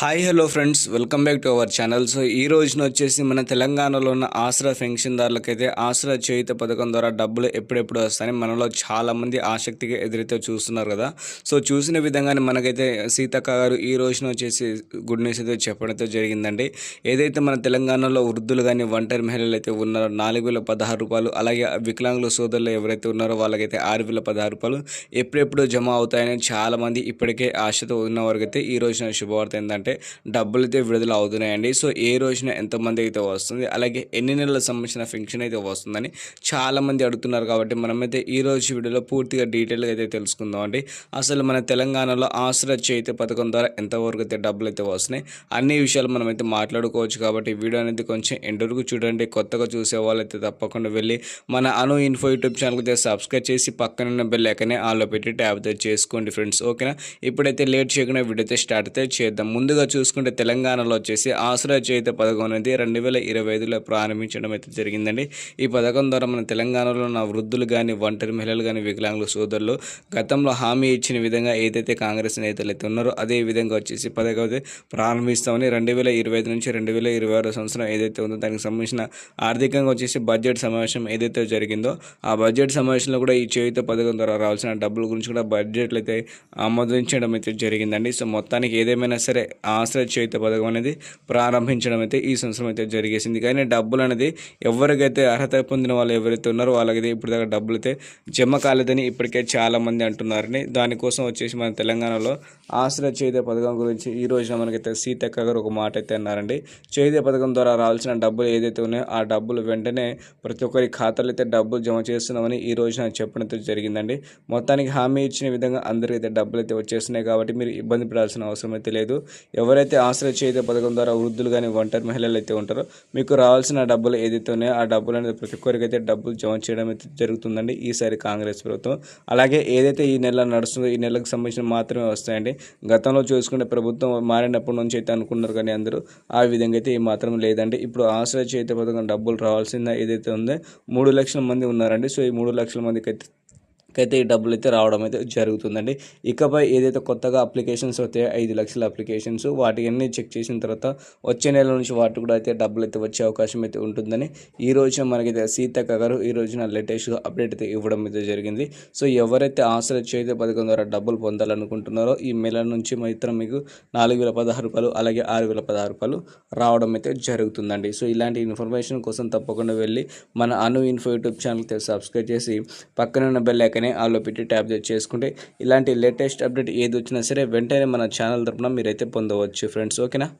Hi hello friends welcome back to our channel so ఈ రోజున వచ్చేసి మన తెలంగాణలో ఉన్న ఆసరా పెన్షన్దారులకైతే ఆసరా చేయుత పథకం ద్వారా డబ్బులు ఎప్పుడెప్పుడు వస్తాయని మనలో చాలామంది ఆసక్తిగా ఎదురైతే చూస్తున్నారు కదా. సో చూసిన విధంగానే మనకైతే సీతక్క గారు ఈ రోజున వచ్చేసి గుడ్ న్యూస్ అయితే చెప్పడంతో జరిగిందండి. ఏదైతే మన తెలంగాణలో వృద్ధులు కానీ ఒంటరి మహిళలు అయితే ఉన్నారో నాలుగు వేల పదహారు రూపాయలు అలాగే వికలాంగుల సోదరులు ఎవరైతే ఉన్నారో వాళ్ళకైతే ఆరు వేల పదహారు రూపాయలు ఎప్పుడెప్పుడు జమ అవుతాయని చాలామంది ఇప్పటికే ఆశతో ఉన్న వరకైతే ఈ రోజున శుభవార్త ఏంటంటే డబ్బులు అయితే విడుదల అవుతున్నాయండి. సో ఏ రోజున ఎంతమంది అయితే వస్తుంది అలాగే ఎన్ని నెలల సంబంధించిన ఫంక్షన్ అయితే వస్తుందని చాలామంది అడుగుతున్నారు కాబట్టి మనమైతే ఈ రోజు వీడియోలో పూర్తిగా డీటెయిల్గా అయితే తెలుసుకుందాం అండి అసలు మన తెలంగాణలో ఆశ్రయ చేతి పథకం ద్వారా ఎంతవరకు అయితే డబ్బులు అయితే వస్తున్నాయి అన్ని విషయాలు మనమైతే మాట్లాడుకోవచ్చు కాబట్టి వీడియో అనేది కొంచెం ఎండ్ చూడండి. కొత్తగా చూసే వాళ్ళైతే తప్పకుండా వెళ్ళి మన అను ఇన్ఫో యూట్యూబ్ ఛానల్కి అయితే సబ్స్క్రైబ్ చేసి పక్కన ఉన్న బెల్ ఎక్కనే ఆలో పెట్టి ట్యాబ్ అయితే చేసుకోండి ఫ్రెండ్స్. ఓకేనా? ఇప్పుడైతే లేట్ చేయకుండా వీడియో అయితే స్టార్ట్ అయితే చేద్దాం. ముందుగా చూసుకుంటే తెలంగాణలో వచ్చేసి ఆశ్రయ చేత పథకం అనేది రెండు వేల ఇరవై ఐదులో ప్రారంభించడం అయితే జరిగిందండి. ఈ పథకం ద్వారా మన తెలంగాణలో ఉన్న వృద్ధులు కానీ ఒంటరి మహిళలు కానీ వికలాంగుల సోదరులు గతంలో హామీ ఇచ్చిన విధంగా ఏదైతే కాంగ్రెస్ నేతలు అయితే ఉన్నారో అదే విధంగా వచ్చేసి పథకం అయితే ప్రారంభిస్తామని రెండు వేల ఇరవై ఐదు నుంచి రెండు వేల ఇరవై ఆరు సంవత్సరం ఏదైతే ఉందో దానికి సంబంధించిన ఆర్థికంగా వచ్చేసి బడ్జెట్ సమావేశం ఏదైతే జరిగిందో ఆ బడ్జెట్ సమావేశంలో కూడా ఈ చేయుత పథకం ద్వారా రావాల్సిన డబ్బుల గురించి కూడా బడ్జెట్లు అయితే ఆమోదించడం అయితే జరిగిందండి. సో మొత్తానికి ఏదేమైనా సరే ఆశ్రయ చేత పథకం అనేది ప్రారంభించడం అయితే ఈ సంవత్సరం అయితే జరిగేసింది. కానీ డబ్బులు అనేది ఎవరికైతే అర్హత పొందిన వాళ్ళు ఎవరైతే ఉన్నారో వాళ్ళకైతే ఇప్పుడు దాకా డబ్బులు అయితే జమ కాలేదని ఇప్పటికే చాలామంది అంటున్నారని దానికోసం వచ్చేసి మన తెలంగాణలో ఆశ్రయ చేత పథకం గురించి ఈ రోజున మనకైతే సీతక్క గారు ఒక మాట అయితే అన్నారండి. చేత పథకం ద్వారా రావాల్సిన డబ్బులు ఏదైతే ఉన్నాయో ఆ డబ్బులు వెంటనే ప్రతి ఒక్కరి ఖాతాలో అయితే డబ్బులు జమ చేస్తున్నామని ఈ రోజున చెప్పడం అయితే జరిగిందండి. మొత్తానికి హామీ ఇచ్చిన విధంగా అందరికీ అయితే డబ్బులు అయితే వచ్చేస్తున్నాయి కాబట్టి మీరు ఇబ్బంది పడాల్సిన అవసరం అయితే లేదు. ఎవరైతే ఆశ్రయ చేత పథకం ద్వారా వృద్ధులు కానీ ఒంటరి మహిళలు అయితే ఉంటారో మీకు రావాల్సిన డబ్బులు ఏదైతే ఉన్నాయో ఆ డబ్బులు అనేది ప్రతి ఒక్కరికి అయితే డబ్బులు జమ చేయడం అయితే జరుగుతుందండి ఈసారి కాంగ్రెస్ ప్రభుత్వం. అలాగే ఏదైతే ఈ నెల నడుస్తుందో ఈ నెలకు సంబంధించిన మాత్రమే వస్తాయండి. గతంలో చూసుకుంటే ప్రభుత్వం మారినప్పటి నుంచి అయితే అనుకున్నారు కానీ అందరూ ఆ విధంగా అయితే ఈ మాత్రం లేదండి. ఇప్పుడు ఆశ్రయ చేత పథకం డబ్బులు రావాల్సిందా ఏదైతే ఉందో మూడు లక్షల మంది ఉన్నారండి. సో ఈ మూడు లక్షల మందికి అయితే అయితే ఈ డబ్బులు అయితే రావడం అయితే జరుగుతుందండి. ఇకపై ఏదైతే కొత్తగా అప్లికేషన్స్ వస్తాయో ఐదు లక్షల అప్లికేషన్స్ వాటి అన్ని చెక్ చేసిన తర్వాత వచ్చే నెల నుంచి వాటి కూడా అయితే డబ్బులు అయితే వచ్చే అవకాశం అయితే ఉంటుందని ఈ రోజున మనకైతే సీతక్క గారు ఈ రోజున లేటెస్ట్ అప్డేట్ అయితే ఇవ్వడం అయితే జరిగింది. సో ఎవరైతే ఆశ్రయ చేతి పథకం ద్వారా డబ్బులు పొందాలనుకుంటున్నారో ఈ నెల నుంచి మాత్రం మీకు నాలుగు వేల పదహారు రూపాయలు అలాగే ఆరు వేల పదహారు రూపాయలు రావడం అయితే జరుగుతుందండి. సో ఇలాంటి ఇన్ఫర్మేషన్ కోసం తప్పకుండా వెళ్ళి మన Anu info YouTube channel subscribe చేసి పక్కన ఉన్న బెల్ ఐకనే ఆల్లో పెట్టి ట్యాప్ చేసుకుంటే ఇలాంటి లేటెస్ట్ అప్డేట్ ఏది వచ్చినా సరే వెంటనే మన ఛానల్ తరపున మీరైతే పొందవచ్చు ఫ్రెండ్స్ ఓకేనా?